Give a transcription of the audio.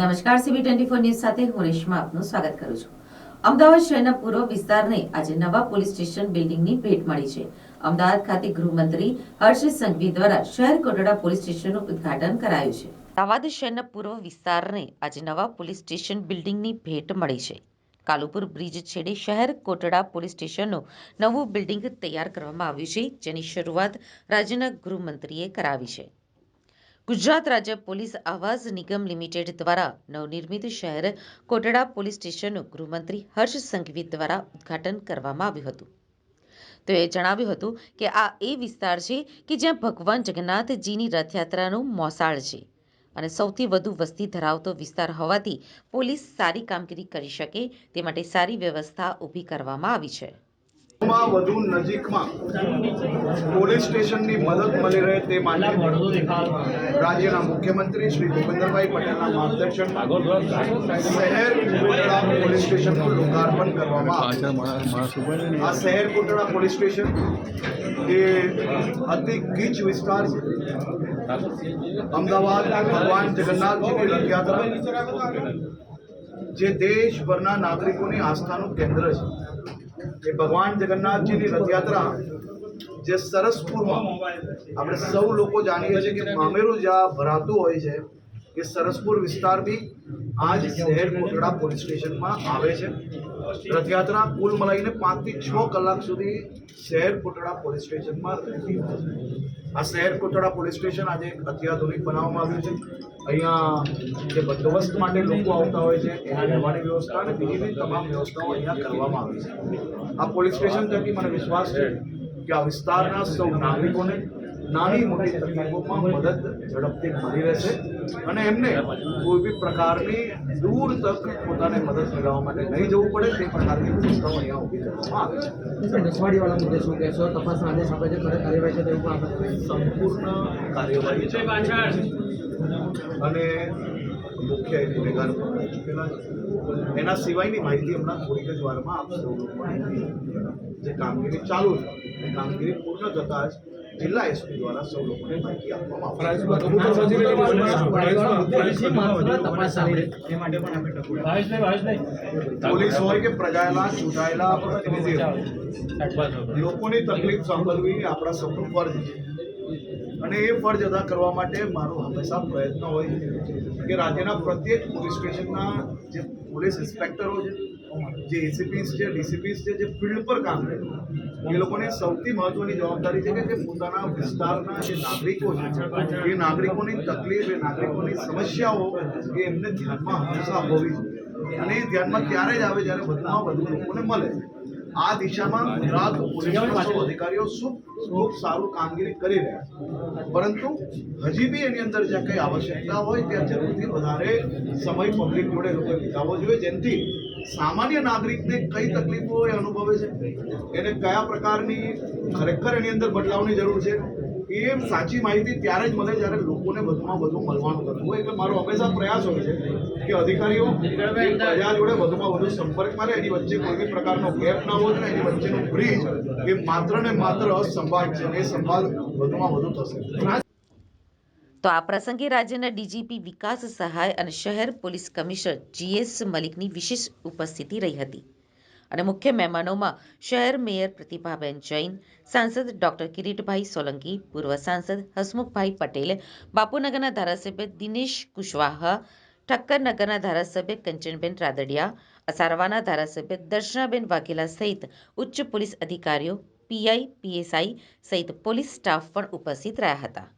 નમસ્કાર CB twenty four news સાથે હું રેશમા આપનું સ્વાગત કરું છું. અમદાવાદ શહેરના પૂર્વ વિસ્તારને આજે નવા પોલીસ સ્ટેશન બિલ્ડિંગની ભેટ મળી છે. અમદાવાદ ખાતે ગૃહમંત્રી હર્ષ સંઘવી દ્વારા શહેર કોટડા પોલીસ સ્ટેશનનું ઉદ્ઘાટન કરાયું છે. અમદાવાદ શહેરના પૂર્વ વિસ્તારને આજે નવા પોલીસ સ્ટેશન બિલ્ડિંગની ભેટ મળી છે. કાલુપુર બ્રિજ છેડે શહેર કોટડા પોલીસ સ્ટેશનનું નવું બિલ્ડિંગ તૈયાર કરવામાં આવ્યું છે, જેની શરૂઆત રાજ્યના ગૃહમંત્રીએ કરાવી છે. ગુજરાત રાજ્ય પોલીસ આવાસ નિગમ લિમિટેડ દ્વારા નવનિર્મિત શહેર કોટડા પોલીસ સ્ટેશનનું ગૃહમંત્રી હર્ષ સંઘવી દ્વારા ઉદ્ઘાટન કરવામાં આવ્યું હતું. તેઓએ જણાવ્યું હતું કે આ એ વિસ્તાર છે કે જ્યાં ભગવાન જગન્નાથજીની રથયાત્રાનું મોસાળ છે અને સૌથી વધુ વસ્તી ધરાવતો વિસ્તાર હોવાથી પોલીસ સારી કામગીરી કરી શકે તે માટે સારી વ્યવસ્થા ઊભી કરવામાં આવી છે. માં વધુ નજીકમાં પોલીસ સ્ટેશનની મદદ મળી રહે તે માટે રાજ્યના મુખ્યમંત્રી શ્રી ભૂપેન્દ્રભાઈ પટેલના માર્ગદર્શન શહેર કુટડા પોલીસ સ્ટેશનનું લોકાર્પણ કરવામાં આ શહેર કુટડા પોલીસ સ્ટેશન એ અતિ ગીચ વિસ્તાર છે. અમદાવાદ ભગવાન જગન્નાથજીની રથયાત્રા, જે દેશભરના નાગરિકોની આસ્થાનું કેન્દ્ર છે. એ ભગવાન જગન્નાથજીની રથયાત્રા જે સરસપુરમાં આપણે સૌ લોકો જાણીએ છીએ કે મામેરું જ્યાં ભરાતું હોય છે એ સરસપુર વિસ્તાર બી આજ શહેર કોટડા પોલીસ સ્ટેશનમાં આવે છે. રથયાત્રા કુલ મલાઈને પાંચથી છ કલાક સુધી શહેર કોટડા પોલીસ સ્ટેશનમાં રહેતી આ શહેર કોટડા પોલીસ સ્ટેશન આજે એક અત્યાધુનિક બનાવવામાં આવ્યું છે. અહીંયા જે બંદોબસ્ત માટે લોકો આવતા હોય છે, એના રહેવાની વ્યવસ્થા અને બીજી તમામ વ્યવસ્થાઓ અહીંયા કરવામાં આવી છે. આ પોલીસ સ્ટેશન થકી મને વિશ્વાસ છે કે આ વિસ્તારના સૌ નાગરિકોને નાની મોટી તકલીફોમાં મદદ ઝડપથી મળી રહેશે અને એમને કોઈ બી પ્રકારની દૂર તક પોતાને મદદ મેળવવા માટે નહીં જવું પડે તે પ્રકારની વ્યવસ્થાઓ અહીંયા ઊભી કરવામાં આવે છે. મુદ્દે શું કહેશો? તપાસના આદેશ આપે છે ખરે કાર્યવાહી છે તેવું પણ આપણે સંપૂર્ણ કાર્યવાહી છે. અને મુખ્ય ગુનેગાર પકડાઈ ચૂકેલા છે. એના સિવાયની માહિતી હમણાં થોડીક જ વારમાં આપ સૌ જે કામગીરી ચાલુ છે. એ કામગીરી પૂર્ણ થતાં જ જિલ્લા એસપી દ્વારા સૌ લોકોને માહિતી આપવામાં આવશે. તપાસ ચાલી રહી પોલીસ હોય કે પ્રજાયેલા ચૂંટાયેલા પ્રતિનિધિ લોકોની તકલીફ સાંભળવી આપણા સૌનું ફરજ છે. અને એ ફરજ અદા કરવા માટે મારો હંમેશા પ્રયત્ન હોય છે કે રાજ્યના પ્રત્યેક પોલીસ સ્ટેશનના જે પોલીસ ઇન્સ્પેક્ટરો છે, જે એસીપીસ છે, ડીસીપીસ છે, જે ફિલ્ડ પર કામ કરે એ લોકોની સૌથી મહત્વની જવાબદારી છે કે પોતાના વિસ્તારના જે નાગરિકો છે, એ નાગરિકોની તકલીફ, એ નાગરિકોની સમસ્યાઓ એ એમને ધ્યાનમાં હંમેશા હોવી જોઈએ. અને ધ્યાનમાં ત્યારે જ આવે જ્યારે બધામાં બધું લોકોને મળે. આ દિશામાં ગુજરાત પોલીસ અધિકારીઓ ખૂબ ખૂબ સારું કામગીરી કરી રહ્યા પરંતુ હજી બી એની અંદર જ્યાં કંઈ આવશ્યકતા હોય ત્યાં જરૂરથી વધારે સમય પબ્લિક જોડે લોકોએ વિતાવવો જોઈએ. જેનાથી સામાન્ય નાગરિકને કઈ તકલીફો એ અનુભવે છે? એને કયા પ્રકારની ખરેખર એની અંદર બદલાવની જરૂર છે? એ સાચી માહિતી ત્યારે જ મળે જ્યારે લોકોને વધુમાં વધુ મળવાનું થતું હોય. એટલે મારો હંમેશા પ્રયાસ હોય છે કે અધિકારીઓ પ્રજા જોડે વધુમાં વધુ સંપર્કમાં રહે એની વચ્ચે કોઈ બી પ્રકારનો ગેપ ના હોય ને એની વચ્ચેનો બ્રિજ એ માત્ર ને માત્ર સંભાળ છે એ સંભાળ વધુમાં વધુ થશે. તો આ પ્રસંગે રાજ્યના ડીજીપી વિકાસ સહાય અને શહેર પોલીસ કમિશનર જીએસ મલિકની વિશેષ ઉપસ્થિતિ રહી હતી. અને મુખ્ય મહેમાનોમાં શહેર મેયર પ્રતિભાબેન જૈન, સાંસદ ડોક્ટર કિરીટભાઈ સોલંકી, પૂર્વ સાંસદ હસમુખભાઈ પટેલ, બાપુનગરના ધારાસભ્ય દિનેશ કુશવાહા ઠક્કરનગરના ધારાસભ્ય કંચનબેન રાદડિયા, અસારવાના ધારાસભ્ય દર્શનાબેન વાઘેલા સહિત ઉચ્ચ પોલીસ અધિકારીઓ, પીઆઈ, પીએસઆઈ સહિત પોલીસ સ્ટાફ પણ ઉપસ્થિત રહ્યા હતા.